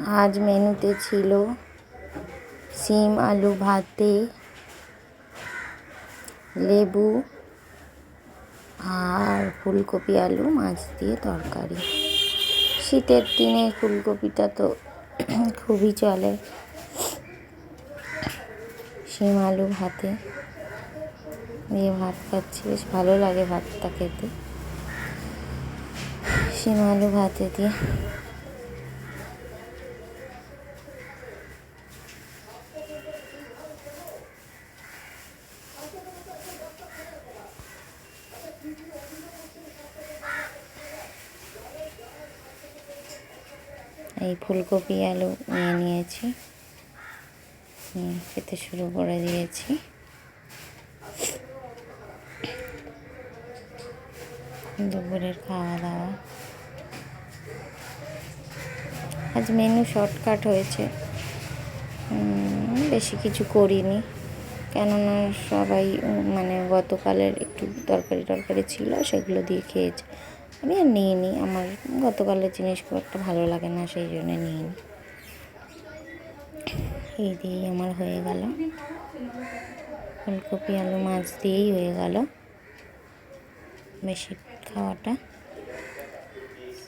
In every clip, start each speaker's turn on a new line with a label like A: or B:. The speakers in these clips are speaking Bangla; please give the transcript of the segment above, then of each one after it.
A: আজ মেনুতে ছিল শিম আলু ভাতে, লেবু আর ফুলকপি, আলু, মাছ দিয়ে তরকারি। শীতের দিনে ফুলকপিটা তো খুবই চলে। শিম আলু ভাতে দিয়ে ভাত খাচ্ছি। বেশ ভালো লাগে ভাতটা খেতে। শিম আলু ভাতে দিয়ে এই ফুলকপি, আলু নিয়ে নিয়েছি। নিয়ে খেতে শুরু করে দিয়েছি। দুপুরের খাওয়া দাওয়া আজ মেনু শর্টকাট হয়েছে। বেশি কিছু করিনি। কেননা সবাই মানে গতকালের একটু তরকারি টরকারি ছিল, সেগুলো দিয়ে খেয়েছে। আমি আর নিইনি। আমার গতকালের জিনিস খুব একটা ভালো লাগে না, সেই জন্য নিইনি। এই দিয়েই আমার হয়ে গেল। ফুলকপি, আলু, মাছ দিয়েই হয়ে গেল। বেশি খাওয়াটা।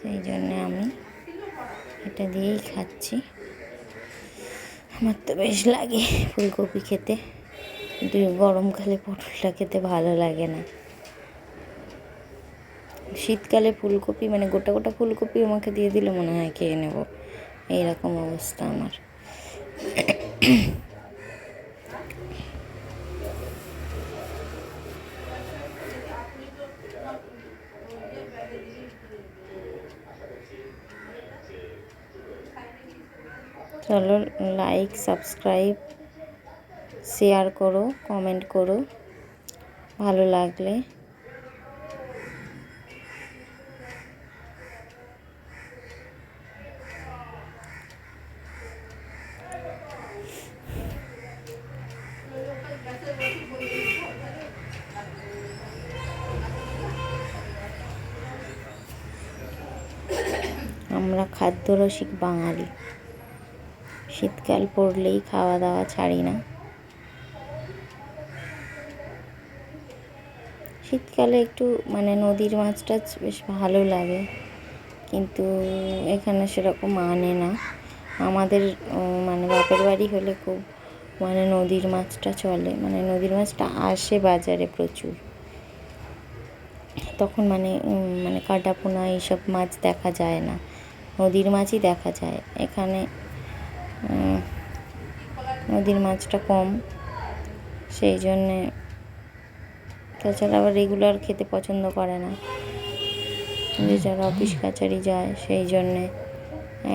A: সেই জন্যে আমি এটা দিয়েই খাচ্ছি। আমার তো বেশ লাগে ফুলকপি খেতে। কিন্তু গরমকালে পটলটা খেতে ভালো লাগে না। শীতকালে ফুলকপি মানে গোটা গোটা ফুলকপি আমাকে দিয়ে দিলে মনে হয় খেয়ে নেব। এইরকম অবস্থা আমার। চলো লাইক সাবস্ক্রাইব শেয়ার করো কমেন্ট করো। ভালো লাগলে। আমরা খাদ্যরসিক বাঙালি। শীতকাল পড়লেই খাওয়া দাওয়া ছাড়ি না। শীতকালে একটু মানে নদীর মাছটা বেশ ভালো লাগে, কিন্তু এখানে সেরকম আনে না। আমাদের মানে বাপের বাড়ি হলে খুব মানে নদীর মাছটা চলে মানে নদীর মাছটা আসে বাজারে প্রচুর। তখন মানে মানে কাটা পোনা এইসব মাছ দেখা যায় না। নদীর মাছই দেখা যায়। এখানে নদীর মাছটা কম, সেই জন্যে তাছাড়া আবার রেগুলার খেতে পছন্দ করে না। যে যারা অফিস কাছারি যায়, সেই জন্যে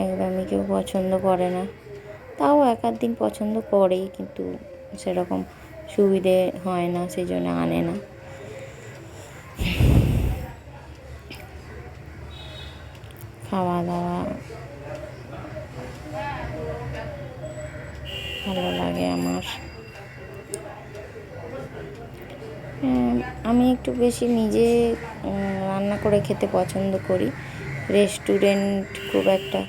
A: একদমই কেউ পছন্দ করে না। তাও এক আধ দিন পছন্দ করেই, কিন্তু সেরকম সুবিধে হয় না, সেই জন্য আনে না। খাওয়া দাওয়া ভালো লাগে আমার। আমি একটু বেশি নিজে রান্না করে খেতে পছন্দ করি। রেস্টুরেন্ট খুব একটা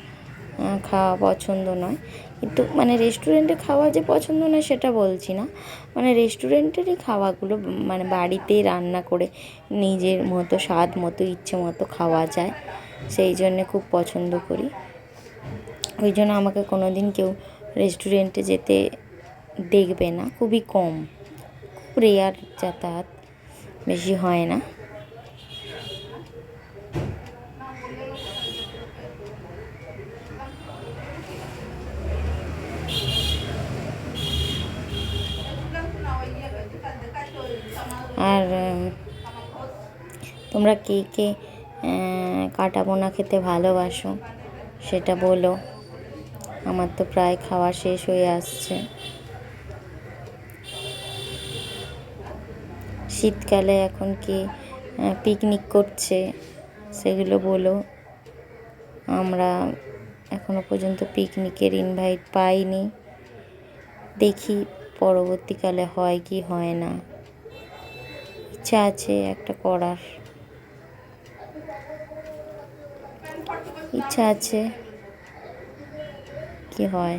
A: খাওয়া পছন্দ নয়। কিন্তু মানে রেস্টুরেন্টে খাওয়া যে পছন্দ নয় সেটা বলছি না। মানে রেস্টুরেন্টেরই খাওয়াগুলো মানে বাড়িতেই রান্না করে নিজের মতো, স্বাদ মতো, ইচ্ছে মতো খাওয়া যায়। সেই জন্যে খুব পছন্দ করি। ওই জন্য আমাকে কোনো দিন কেউ রেস্টুরেন্টে যেতে দেখবে না। খুবই কম। খুব রেয়ার যাতায়াত বেশি হয় না। আর তোমরা কে কে কাটা বোনা খেতে ভালোবাসো, সেটা বলো। আমার তো প্রায় খাওয়া শেষ হয়ে আসছে। শীতকালে এখন কি পিকনিক করছে, সেগুলো বলো। আমরা এখনও পর্যন্ত পিকনিকের ইনভাইট পাইনি। দেখি পরবর্তীকালে হয় কি হয় না। ইচ্ছা আছে একটা করার। ইচ্ছা আছে। কি হয়?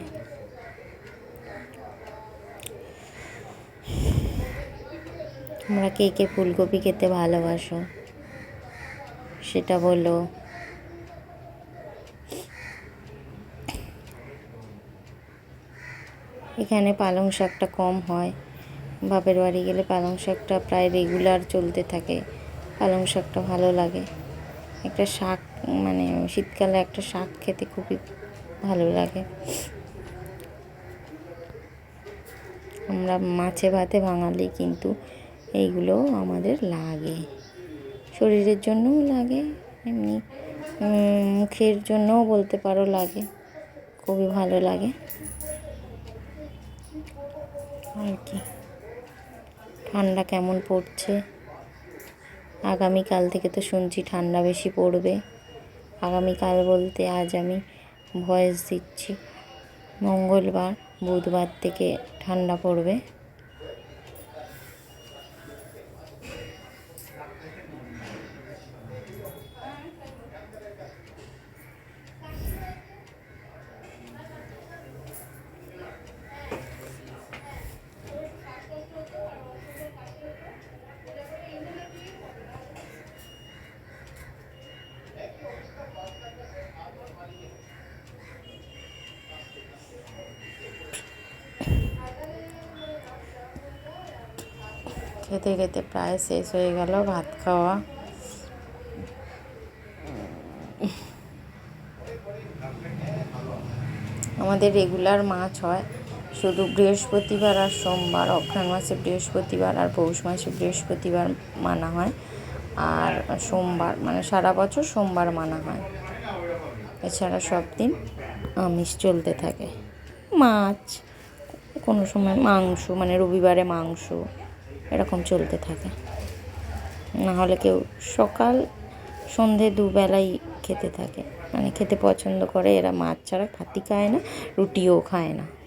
A: তোমরা কে কে ফুলকপি খেতে ভালোবাসো? সেটা বলো। এখানে পালং শাকটা কম হয়। বাপের বাড়ি গেলে পালং শাকটা প্রায় রেগুলার চলতে থাকে। পালং শাকটা ভালো লাগে। একটা শাক মানে শীতকালে একটা শাক খেতে খুবই ভালো লাগে। আমরা মাছে ভাতে বাঙালি কিন্তু এইগুলো আমাদের লাগে। শরীরের জন্যও লাগে, এমনি মুখের জন্যও বলতে পারো লাগে, খুবই ভালো লাগে। আর কি। ঠান্ডা কেমন পড়ছে? আগামীকাল থেকে তো শুনছি ঠান্ডা বেশি পড়বে। আগামীকাল বলতে আজ আমি ভয়েস দিচ্ছি। মঙ্গলবার বুধবার থেকে ঠান্ডা পড়বে। খেতে খেতে প্রায় শেষ হয়ে গেল ভাত খাওয়া। আমাদের রেগুলার মাছ হয়, শুধু বৃহস্পতিবার আর সোমবার, অঘ্রাণ মাসে বৃহস্পতিবার আর পৌষ মাসে বৃহস্পতিবার মানা হয়, আর সোমবার মানে সারা বছর সোমবার মানা হয়। এছাড়া সব দিন আমিষ চলতে থাকে। মাছ, কোনো সময় মাংস মানে রবিবারে মাংস। এরকম চলতে থাকে। নাহলে কেউ সকাল, সন্ধে দুবেলাই খেতে থাকে। মানে খেতে পছন্দ করে, এরা মাছ ছাড়া খাতি খায় না, রুটিও খায় না।